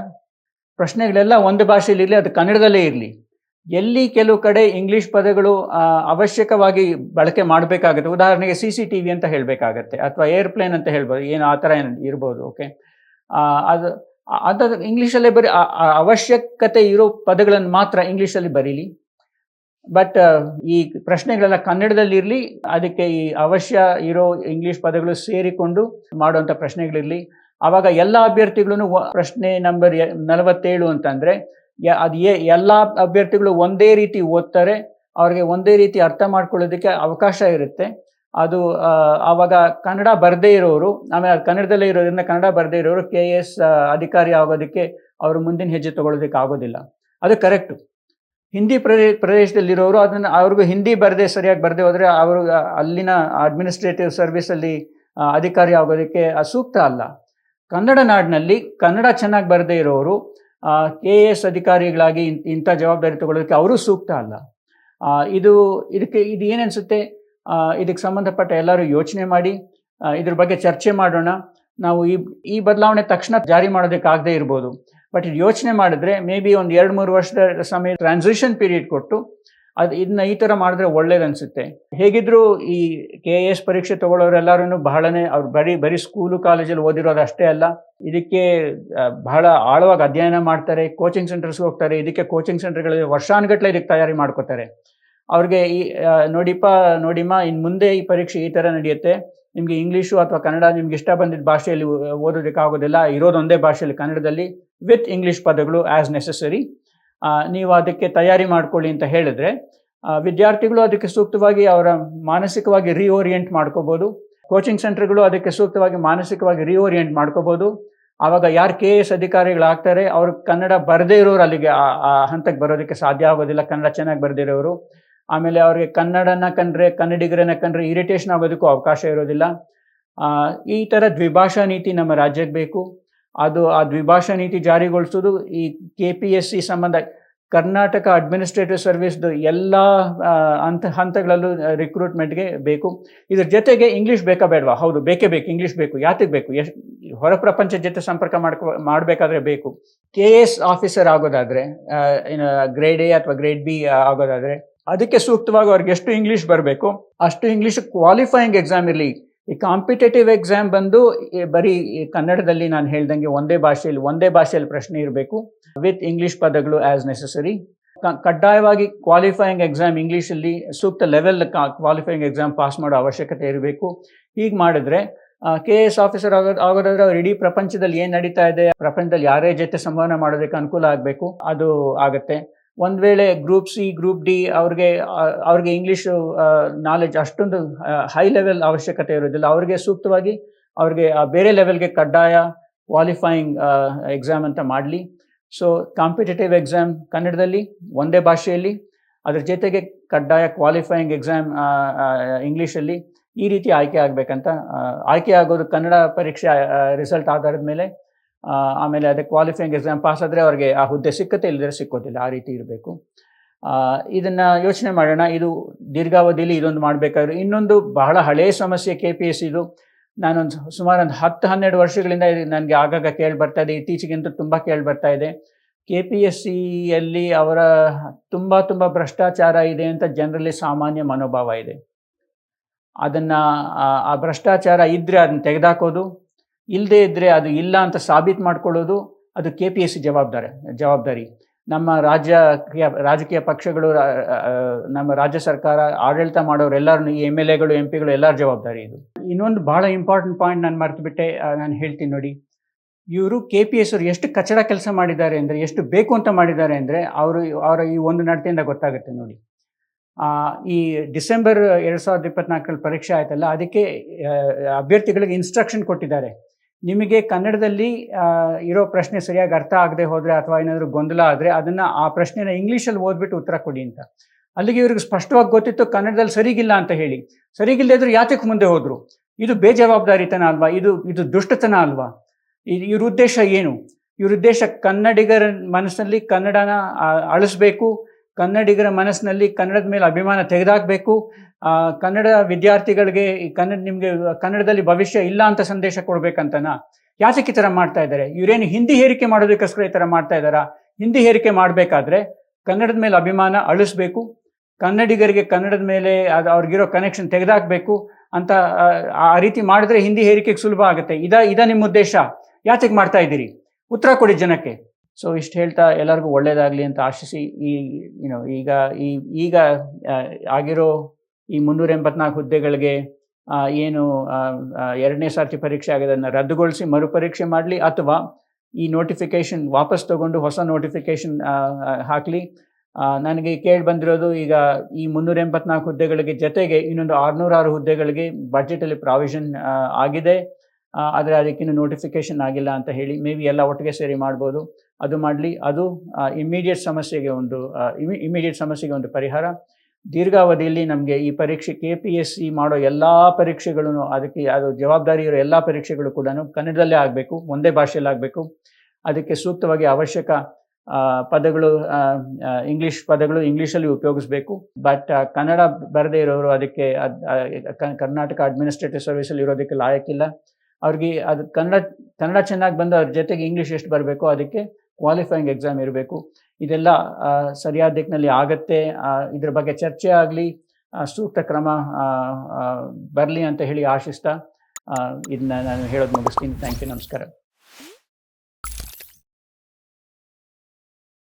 ಪ್ರಶ್ನೆಗಳೆಲ್ಲ ಒಂದು ಭಾಷೆಯಲ್ಲಿ ಇರಲಿ, ಅದು ಕನ್ನಡದಲ್ಲೇ ಇರಲಿ. ಎಲ್ಲಿ ಕೆಲವು ಕಡೆ ಇಂಗ್ಲಿಷ್ ಪದಗಳು ಅವಶ್ಯಕವಾಗಿ ಬಳಕೆ ಮಾಡಬೇಕಾಗುತ್ತೆ. ಉದಾಹರಣೆಗೆ ಸಿ ಸಿ ಟಿ ವಿ ಅಂತ ಹೇಳಬೇಕಾಗತ್ತೆ, ಅಥವಾ ಏರ್ಪ್ಲೇನ್ ಅಂತ ಹೇಳ್ಬೋದು, ಏನು ಆ ಥರ ಏನು ಇರ್ಬೋದು ಓಕೆ ಅದು ಅದು ಇಂಗ್ಲೀಷಲ್ಲೇ ಬರೀ ಅವಶ್ಯಕತೆ ಇರೋ ಪದಗಳನ್ನು ಮಾತ್ರ ಇಂಗ್ಲೀಷಲ್ಲಿ ಬರೀಲಿ. ಬಟ್ ಈ ಪ್ರಶ್ನೆಗಳೆಲ್ಲ ಕನ್ನಡದಲ್ಲಿ ಇರಲಿ, ಅದಕ್ಕೆ ಈ ಅವಶ್ಯ ಇರೋ ಇಂಗ್ಲಿಷ್ ಪದಗಳು ಸೇರಿಕೊಂಡು ಮಾಡುವಂಥ ಪ್ರಶ್ನೆಗಳಿರಲಿ. ಆವಾಗ ಎಲ್ಲ ಅಭ್ಯರ್ಥಿಗಳು ಪ್ರಶ್ನೆ ನಂಬರ್ ನಲವತ್ತೇಳು ಅಂತಂದರೆ ಅದು ಏ ಎಲ್ಲ ಅಭ್ಯರ್ಥಿಗಳು ಒಂದೇ ರೀತಿ ಓದ್ತಾರೆ, ಅವ್ರಿಗೆ ಒಂದೇ ರೀತಿ ಅರ್ಥ ಮಾಡ್ಕೊಳ್ಳೋದಕ್ಕೆ ಅವಕಾಶ ಇರುತ್ತೆ. ಅದು ಆವಾಗ ಕನ್ನಡ ಬರದೇ ಇರೋರು, ಆಮೇಲೆ ಅದು ಕನ್ನಡದಲ್ಲೇ ಇರೋದ್ರಿಂದ ಕನ್ನಡ ಬರದೇ ಇರೋರು ಕೆ ಎಸ್ ಅಧಿಕಾರಿ ಆಗೋದಕ್ಕೆ ಅವರು ಮುಂದಿನ ಹೆಜ್ಜೆ ತಗೊಳ್ಳೋದಕ್ಕೆ ಆಗೋದಿಲ್ಲ. ಅದು ಕರೆಕ್ಟು. ಹಿಂದಿ ಪ್ರದೇ, ಪ್ರದೇಶದಲ್ಲಿರೋರು ಅದನ್ನು ಅವ್ರಿಗೂ ಹಿಂದಿ ಬರದೆ ಸರಿಯಾಗಿ ಬರದೆ ಹೋದರೆ ಅವರು ಅಲ್ಲಿನ ಅಡ್ಮಿನಿಸ್ಟ್ರೇಟಿವ್ ಸರ್ವಿಸಲ್ಲಿ ಅಧಿಕಾರಿ ಆಗೋದಕ್ಕೆ ಸೂಕ್ತ ಅಲ್ಲ. ಕನ್ನಡ ನಾಡಿನಲ್ಲಿ ಕನ್ನಡ ಚೆನ್ನಾಗಿ ಬರದೇ ಇರೋರು ಕೆ ಎ ಎಸ್ ಅಧಿಕಾರಿಗಳಾಗಿ ಇಂಥ ಜವಾಬ್ದಾರಿ ತಗೊಳ್ಳೋದಕ್ಕೆ ಅವರು ಸೂಕ್ತ ಅಲ್ಲ. ಇದು, ಇದಕ್ಕೆ, ಇದು ಏನನ್ಸುತ್ತೆ ಇದಕ್ಕೆ ಸಂಬಂಧಪಟ್ಟ ಎಲ್ಲರೂ ಯೋಚನೆ ಮಾಡಿ ಇದ್ರ ಬಗ್ಗೆ ಚರ್ಚೆ ಮಾಡೋಣ. ನಾವು ಈ ಈ ಬದಲಾವಣೆ ತಕ್ಷಣ ಜಾರಿ ಮಾಡೋದಕ್ಕಾಗದೇ ಇರ್ಬೋದು. ಬಟ್ ಇದು ಯೋಚನೆ ಮಾಡಿದ್ರೆ ಮೇ ಬಿ ಒಂದು ಎರಡು ಮೂರು ವರ್ಷದ ಸಮಯ ಟ್ರಾನ್ಸಿಷನ್ ಪೀರಿಯಡ್ ಕೊಟ್ಟು ಅದು ಇದನ್ನ ಈ ಥರ ಮಾಡಿದ್ರೆ ಒಳ್ಳೇದನ್ಸುತ್ತೆ. ಹೇಗಿದ್ರು ಈ ಕೆ ಎ ಎಸ್ ಪರೀಕ್ಷೆ ತಗೊಳ್ಳೋರೆಲ್ಲರೂ ಬಹಳನೇ ಅವ್ರು ಬರೀ ಬರೀ ಸ್ಕೂಲು ಕಾಲೇಜಲ್ಲಿ ಓದಿರೋದು ಅಷ್ಟೇ ಅಲ್ಲ. ಇದಕ್ಕೆ ಬಹಳ ಆಳವಾಗಿ ಅಧ್ಯಯನ ಮಾಡ್ತಾರೆ ಕೋಚಿಂಗ್ ಸೆಂಟರ್ಸ್ಗೆ ಹೋಗ್ತಾರೆ, ಇದಕ್ಕೆ ಕೋಚಿಂಗ್ ಸೆಂಟರ್ಗಳಲ್ಲಿ ವರ್ಷಾನುಗಟ್ಟಲೆ ಇದಕ್ಕೆ ತಯಾರಿ ಮಾಡ್ಕೋತಾರೆ. ಅವ್ರಿಗೆ ಈ ನೋಡಿಪ್ಪ, ನೋಡಿಮ್ಮ ಇನ್ನು ಮುಂದೆ ಈ ಪರೀಕ್ಷೆ ಈ ಥರ ನಡೆಯುತ್ತೆ. ನಿಮಗೆ ಇಂಗ್ಲೀಷು ಅಥವಾ ಕನ್ನಡ ನಿಮ್ಗೆ ಇಷ್ಟ ಬಂದಿದ್ದ ಭಾಷೆಯಲ್ಲಿ ಓದೋದಕ್ಕಾಗೋದಿಲ್ಲ ಇರೋದೊಂದೇ ಭಾಷೆಯಲ್ಲಿ ಕನ್ನಡದಲ್ಲಿ ವಿತ್ ಇಂಗ್ಲೀಷ್ ಪದಗಳು ಆ್ಯಸ್ ನೆಸಸರಿ ನೀವು ಅದಕ್ಕೆ ತಯಾರಿ ಮಾಡ್ಕೊಳ್ಳಿ ಅಂತ ಹೇಳಿದ್ರೆ ವಿದ್ಯಾರ್ಥಿಗಳು ಅದಕ್ಕೆ ಸೂಕ್ತವಾಗಿ ಅವರ ಮಾನಸಿಕವಾಗಿ ರಿಓರಿಯೆಂಟ್ ಮಾಡ್ಕೋಬೋದು. ಕೋಚಿಂಗ್ ಸೆಂಟರ್ಗಳು ಅದಕ್ಕೆ ಸೂಕ್ತವಾಗಿ ಮಾನಸಿಕವಾಗಿ ರಿಓರಿಯೆಂಟ್ ಮಾಡ್ಕೋಬೋದು. ಆವಾಗ ಯಾರು ಕೆ ಎಸ್ ಅಧಿಕಾರಿಗಳಾಗ್ತಾರೆ, ಅವ್ರು ಕನ್ನಡ ಬರದೇ ಇರೋರು ಅಲ್ಲಿಗೆ ಆ ಹಂತಕ್ಕೆ ಬರೋದಕ್ಕೆ ಸಾಧ್ಯ ಆಗೋದಿಲ್ಲ. ಕನ್ನಡ ಚೆನ್ನಾಗಿ ಬರೆದಿರೋರು. ಆಮೇಲೆ ಅವ್ರಿಗೆ ಕನ್ನಡನ ಕಂಡ್ರೆ, ಕನ್ನಡಿಗರನ್ನ ಕಂಡ್ರೆ ಇರಿಟೇಷನ್ ಆಗೋದಕ್ಕೂ ಅವಕಾಶ ಇರೋದಿಲ್ಲ. ಈ ಥರ ದ್ವಿಭಾಷಾ ನೀತಿ ನಮ್ಮ ರಾಜ್ಯಕ್ಕೆ ಬೇಕು. ಅದು ಆ ದ್ವಿಭಾಷಾ ನೀತಿ ಜಾರಿಗೊಳಿಸೋದು ಈ ಕೆ ಪಿ ಎಸ್ ಸಿ ಸಂಬಂಧ ಕರ್ನಾಟಕ ಅಡ್ಮಿನಿಸ್ಟ್ರೇಟಿವ್ ಸರ್ವಿಸ್ದು ಎಲ್ಲ ಹಂತ, ಹಂತಗಳಲ್ಲೂ ರಿಕ್ರೂಟ್ಮೆಂಟ್ಗೆ ಬೇಕು. ಇದ್ರ ಜೊತೆಗೆ ಇಂಗ್ಲೀಷ್ ಬೇಕಾ ಬೇಡವಾ? ಹೌದು, ಬೇಕೇ ಬೇಕು. ಇಂಗ್ಲೀಷ್ ಬೇಕು. ಯಾತಕ್ಕೆ ಬೇಕು? ಎಷ್ಟು, ಹೊರ ಪ್ರಪಂಚದ ಜೊತೆ ಸಂಪರ್ಕ ಮಾಡ್ಕೊ, ಮಾಡಬೇಕಾದ್ರೆ ಬೇಕು. ಕೆ ಎಸ್ ಆಫೀಸರ್ ಆಗೋದಾದರೆ ಗ್ರೇಡ್ ಎ ಅಥವಾ ಗ್ರೇಡ್ ಬಿ ಆಗೋದಾದರೆ ಅದಕ್ಕೆ ಸೂಕ್ತವಾಗಿ ಅವ್ರಿಗೆ ಎಷ್ಟು ಇಂಗ್ಲೀಷ್ ಬರಬೇಕು? ಅಷ್ಟು ಇಂಗ್ಲೀಷ್ ಕ್ವಾಲಿಫೈಯಿಂಗ್ ಎಕ್ಸಾಮ್ ಇರಲಿ. ಈ ಕಾಂಪಿಟೇಟಿವ್ ಎಕ್ಸಾಮ್ ಬಂದು ಬರೀ ಕನ್ನಡದಲ್ಲಿ ನಾನು ಹೇಳ್ದಂಗೆ ಒಂದೇ ಭಾಷೆಯಲ್ಲಿ ಒಂದೇ ಭಾಷೆಯಲ್ಲಿ ಪ್ರಶ್ನೆ ಇರಬೇಕು. ವಿತ್ ಇಂಗ್ಲೀಷ್ ಪದಗಳು ಆ್ಯಸ್ ನೆಸೆಸರಿ ಕಡ್ಡಾಯವಾಗಿ ಕ್ವಾಲಿಫೈಯಿಂಗ್ ಎಕ್ಸಾಮ್ ಇಂಗ್ಲೀಷಲ್ಲಿ ಸೂಕ್ತ ಲೆವೆಲ್ ಕ್ವಾಲಿಫೈಯಿಂಗ್ ಎಕ್ಸಾಮ್ ಪಾಸ್ ಮಾಡೋ ಅವಶ್ಯಕತೆ ಇರಬೇಕು. ಹೀಗೆ ಮಾಡಿದ್ರೆ ಕೆ ಎಸ್ ಆಫೀಸರ್ ಆಗೋದು ಆಗೋದಾದ್ರೆ ಅವ್ರು ಇಡೀ ಪ್ರಪಂಚದಲ್ಲಿ ಏನು ನಡೀತಾ ಇದೆ? ಪ್ರಪಂಚದಲ್ಲಿ ಯಾರೇ ಜೊತೆ ಸಂವಹನ ಮಾಡೋದಕ್ಕೆ ಅನುಕೂಲ ಆಗಬೇಕು? ಅದು ಆಗುತ್ತೆ. ಒಂದು ವೇಳೆ ಗ್ರೂಪ್ ಸಿ ಗ್ರೂಪ್ ಡಿ ಅವ್ರಿಗೆ ಅವ್ರಿಗೆ ಇಂಗ್ಲೀಷು ನಾಲೆಡ್ಜ್ ಅಷ್ಟೊಂದು ಹೈ ಲೆವೆಲ್ ಅವಶ್ಯಕತೆ ಇರೋದಿಲ್ಲ ಅವ್ರಿಗೆ ಸೂಕ್ತವಾಗಿ ಅವ್ರಿಗೆ ಬೇರೆ ಲೆವೆಲ್ಗೆ ಕಡ್ಡಾಯ ಕ್ವಾಲಿಫೈಯಿಂಗ್ ಎಕ್ಸಾಮ್ ಅಂತ ಮಾಡಲಿ. ಸೊ ಕಾಂಪಿಟೇಟಿವ್ ಎಕ್ಸಾಮ್ ಕನ್ನಡದಲ್ಲಿ ಒಂದೇ ಭಾಷೆಯಲ್ಲಿ, ಅದ್ರ ಜೊತೆಗೆ ಕಡ್ಡಾಯ ಕ್ವಾಲಿಫೈಯಿಂಗ್ ಎಕ್ಸಾಮ್ ಇಂಗ್ಲೀಷಲ್ಲಿ ಈ ರೀತಿ ಆಯ್ಕೆ ಆಗಬೇಕಂತ ಆಯ್ಕೆ ಆಗೋದು ಕನ್ನಡ ಪರೀಕ್ಷೆ ರಿಸಲ್ಟ್ ಆಧಾರದ ಮೇಲೆ ಆಮೇಲೆ ಅದಕ್ಕೆ ಕ್ವಾಲಿಫೈಯಿಂಗ್ ಎಕ್ಸಾಮ್ ಪಾಸ್ ಆದರೆ ಅವ್ರಿಗೆ ಆ ಹುದ್ದೆ ಸಿಕ್ಕತ್ತೆ ಇಲ್ಲದ್ರೆ ಸಿಕ್ಕೋದಿಲ್ಲ, ಆ ರೀತಿ ಇರಬೇಕು. ಇದನ್ನು ಯೋಚನೆ ಮಾಡೋಣ. ಇದು ದೀರ್ಘಾವಧಿಯಲ್ಲಿ ಇದೊಂದು ಮಾಡಬೇಕಾದ್ರೆ. ಇನ್ನೊಂದು ಬಹಳ ಹಳೆಯ ಸಮಸ್ಯೆ ಕೆ ಪಿ ಎಸ್ ಇದು. ನಾನೊಂದು ಸುಮಾರು ಒಂದು ಹತ್ತು, ಹನ್ನೆರಡು ವರ್ಷಗಳಿಂದ ನನಗೆ ಆಗಾಗ ಕೇಳಿ ಬರ್ತಾ ಇದೆ. ಇತ್ತೀಚೆಗಂತೂ ತುಂಬ ಕೇಳಿ ಬರ್ತಾ ಇದೆ. ಕೆ ಪಿ ಎಸ್ ಸಿಯಲ್ಲಿ ಅವರ ತುಂಬ ತುಂಬ ಭ್ರಷ್ಟಾಚಾರ ಇದೆ ಅಂತ ಜನರಲ್ಲಿ ಸಾಮಾನ್ಯ ಮನೋಭಾವ ಇದೆ. ಅದನ್ನು, ಆ ಭ್ರಷ್ಟಾಚಾರ ಇದ್ದರೆ ಅದನ್ನು ತೆಗೆದಾಕೋದು ಇಲ್ಲದೇ ಇದ್ದರೆ ಅದು ಇಲ್ಲ ಅಂತ ಸಾಬೀತು ಮಾಡ್ಕೊಳ್ಳೋದು ಅದು ಕೆ ಪಿ ಎಸ್ ಸಿ ಜವಾಬ್ದಾರಿ ಜವಾಬ್ದಾರಿ. ನಮ್ಮ ರಾಜ್ಯ ರಾಜಕೀಯ ಪಕ್ಷಗಳು ನಮ್ಮ ರಾಜ್ಯ ಸರ್ಕಾರ, ಆಡಳಿತ ಮಾಡೋರು ಎಲ್ಲರೂ ಈ ಎಂ ಎಲ್ ಎಗಳು ಎಂ ಪಿಗಳು ಎಲ್ಲರ ಜವಾಬ್ದಾರಿ ಇದು. ಇನ್ನೊಂದು ಭಾಳ ಇಂಪಾರ್ಟೆಂಟ್ ಪಾಯಿಂಟ್ ನಾನು ಮರೆತುಬಿಟ್ಟೆ ನಾನು ಹೇಳ್ತೀನಿ ನೋಡಿ. ಇವರು ಕೆ ಪಿ ಎಸ್ ಎಷ್ಟು ಕಚಡ ಕೆಲಸ ಮಾಡಿದ್ದಾರೆ ಅಂದರೆ, ಎಷ್ಟು ಬೇಕು ಅಂತ ಮಾಡಿದ್ದಾರೆ ಅಂದರೆ, ಅವರು, ಅವರ ಈ ಒಂದು ನಡತೆಯಿಂದ ಗೊತ್ತಾಗುತ್ತೆ ನೋಡಿ. ಈ ಡಿಸೆಂಬರ್ ಎರಡು ಸಾವಿರದ ಇಪ್ಪತ್ನಾಲ್ಕರಲ್ಲಿ ಪರೀಕ್ಷೆ ಆಯ್ತಲ್ಲ, ಅದಕ್ಕೆ ಅಭ್ಯರ್ಥಿಗಳಿಗೆ ಇನ್ಸ್ಟ್ರಕ್ಷನ್ ಕೊಟ್ಟಿದ್ದಾರೆ. ನಿಮಗೆ ಕನ್ನಡದಲ್ಲಿ ಇರೋ ಪ್ರಶ್ನೆ ಸರಿಯಾಗಿ ಅರ್ಥ ಆಗದೆ ಹೋದರೆ ಅಥವಾ ಏನಾದರೂ ಗೊಂದಲ ಆದರೆ ಅದನ್ನು ಆ ಪ್ರಶ್ನೆನ ಇಂಗ್ಲೀಷಲ್ಲಿ ಓದ್ಬಿಟ್ಟು ಉತ್ತರ ಕೊಡಿ ಅಂತ. ಅಲ್ಲಿಗೆ ಇವ್ರಿಗೆ ಸ್ಪಷ್ಟವಾಗಿ ಗೊತ್ತಿತ್ತು ಕನ್ನಡದಲ್ಲಿ ಸರಿಗಿಲ್ಲ ಅಂತ ಹೇಳಿ. ಸರಿಗಿಲ್ಲದೆ ಇದ್ರು ಯಾತಕ್ಕೆ ಮುಂದೆ ಹೋದರು? ಇದು ಬೇಜವಾಬ್ದಾರಿತನ ಅಲ್ವಾ? ಇದು ಇದು ದುಷ್ಟತನ ಅಲ್ವಾ? ಇವ್ರ ಉದ್ದೇಶ ಏನು? ಇವ್ರ ಉದ್ದೇಶ ಕನ್ನಡಿಗರ ಮನಸ್ಸಿನಲ್ಲಿ ಕನ್ನಡನ ಅಳಿಸ್ಬೇಕು. ಕನ್ನಡಿಗರ ಮನಸ್ಸಿನಲ್ಲಿ ಕನ್ನಡದ ಮೇಲೆ ಅಭಿಮಾನ ತೆಗೆದಾಕಬೇಕು. ಕನ್ನಡ ವಿದ್ಯಾರ್ಥಿಗಳಿಗೆ ಕನ್ನಡ ನಿಮಗೆ ಕನ್ನಡದಲ್ಲಿ ಭವಿಷ್ಯ ಇಲ್ಲ ಅಂತ ಸಂದೇಶ ಕೊಡ್ಬೇಕಂತನಾ ಯಾತಕ್ಕೆ ಈ ಥರ ಮಾಡ್ತಾ ಇದ್ದಾರೆ. ಇವರೇನು ಹಿಂದಿ ಹೇರಿಕೆ ಮಾಡೋದಕ್ಕೋಸ್ಕರ ಈ ಥರ ಮಾಡ್ತಾ ಇದ್ದಾರಾ? ಹಿಂದಿ ಹೇರಿಕೆ ಮಾಡಬೇಕಾದ್ರೆ ಕನ್ನಡದ ಮೇಲೆ ಅಭಿಮಾನ ಅಳಿಸ್ಬೇಕು. ಕನ್ನಡಿಗರಿಗೆ ಕನ್ನಡದ ಮೇಲೆ ಅದು ಅವ್ರಿಗಿರೋ ಕನೆಕ್ಷನ್ ತೆಗೆದಾಕ್ಬೇಕು ಅಂತ ಆ, ರೀತಿ ಮಾಡಿದ್ರೆ ಹಿಂದಿ ಹೇರಿಕೆಗೆ ಸುಲಭ ಆಗುತ್ತೆ. ಇದ ಇದ ನಿಮ್ಮ ಉದ್ದೇಶ. ಯಾತಕ್ಕೆ ಮಾಡ್ತಾ ಇದ್ದೀರಿ. ಉತ್ತರ ಕೊಡಿ ಜನಕ್ಕೆ. ಸೊ ಇಷ್ಟು ಹೇಳ್ತಾ ಎಲ್ಲರಿಗೂ ಒಳ್ಳೇದಾಗಲಿ ಅಂತ ಆಶಿಸಿ ಈ ಏನೋ ಈಗ ಈ ಈಗ ಆಗಿರೋ ಈ ಮುನ್ನೂರ ಎಂಬತ್ನಾಲ್ಕು ಹುದ್ದೆಗಳಿಗೆ ಏನು ಎರಡನೇ ಸರ್ತಿ ಪರೀಕ್ಷೆ ಆಗೋದನ್ನು ರದ್ದುಗೊಳಿಸಿ ಮರುಪರೀಕ್ಷೆ ಮಾಡಲಿ ಅಥವಾ ಈ ನೋಟಿಫಿಕೇಶನ್ ವಾಪಸ್ ತಗೊಂಡು ಹೊಸ ನೋಟಿಫಿಕೇಶನ್ ಹಾಕಲಿ. ನನಗೆ ಕೇಳಿ ಬಂದಿರೋದು ಈಗ ಈ ಮುನ್ನೂರ ಎಂಬತ್ನಾಲ್ಕು ಹುದ್ದೆಗಳಿಗೆ ಜೊತೆಗೆ ಇನ್ನೊಂದು ಆರುನೂರಾರು ಹುದ್ದೆಗಳಿಗೆ ಬಜೆಟಲ್ಲಿ ಪ್ರಾವಿಷನ್ ಆಗಿದೆ. ಆದರೆ ಅದಕ್ಕಿನ್ನೂ ನೋಟಿಫಿಕೇಶನ್ ಆಗಿಲ್ಲ ಅಂತ ಹೇಳಿ ಮೇ ಬಿ ಎಲ್ಲ ಒಟ್ಟಿಗೆ ಸೇರಿ ಮಾಡ್ಬೋದು. ಅದು ಮಾಡಲಿ. ಅದು ಇಮ್ಮಿಡಿಯೇಟ್ ಸಮಸ್ಯೆಗೆ ಒಂದು ಇಮಿಡಿಯೇಟ್ ಸಮಸ್ಯೆಗೆ ಒಂದು ಪರಿಹಾರ. ದೀರ್ಘಾವಧಿಯಲ್ಲಿ ನಮಗೆ ಈ ಪರೀಕ್ಷೆ ಕೆ ಪಿ ಎಸ್ ಸಿ ಮಾಡೋ ಎಲ್ಲ ಪರೀಕ್ಷೆಗಳನ್ನು ಅದಕ್ಕೆ ಅದು ಜವಾಬ್ದಾರಿ ಇರೋ ಎಲ್ಲ ಪರೀಕ್ಷೆಗಳು ಕೂಡ ಕನ್ನಡದಲ್ಲೇ ಆಗಬೇಕು, ಒಂದೇ ಭಾಷೆಯಲ್ಲಿ ಆಗಬೇಕು. ಅದಕ್ಕೆ ಸೂಕ್ತವಾಗಿ ಅವಶ್ಯಕ ಪದಗಳು ಇಂಗ್ಲೀಷ್ ಪದಗಳು ಇಂಗ್ಲೀಷಲ್ಲಿ ಉಪಯೋಗಿಸ್ಬೇಕು. ಬಟ್ ಕನ್ನಡ ಬರದೇ ಇರೋರು ಅದಕ್ಕೆ, ಅದ್- ಕರ್ನಾಟಕ ಅಡ್ಮಿನಿಸ್ಟ್ರೇಟಿವ್ ಸರ್ವಿಸಲ್ಲಿ ಇರೋದಕ್ಕೆ ಲಾಯಕ್ಕಿಲ್ಲ ಅವ್ರಿಗೆ ಅದು ಕನ್ನಡ ಕನ್ನಡ ಚೆನ್ನಾಗಿ ಬಂದು ಅವ್ರ ಜೊತೆಗೆ ಇಂಗ್ಲೀಷ್ ಎಷ್ಟು ಬರಬೇಕು ಅದಕ್ಕೆ ಕ್ವಾಲಿಫೈಯಿಂಗ್ ಎಕ್ಸಾಮ್ ಇರಬೇಕು. ಇದೆಲ್ಲ ಸರಿಯಾದ ದಿಕ್ಕಿನಲ್ಲಿ ಆಗತ್ತೆ. ಇದ್ರ ಬಗ್ಗೆ ಚರ್ಚೆ ಆಗಲಿ ಸೂಕ್ತ ಕ್ರಮ ಬರಲಿ ಅಂತ ಹೇಳಿ ಆಶಿಸ್ತಾ ಇದನ್ನ ನಾನು ಹೇಳೋದು ಮುಗಿಸ್ತೀನಿ. ಥ್ಯಾಂಕ್ ಯು ನಮಸ್ಕಾರ.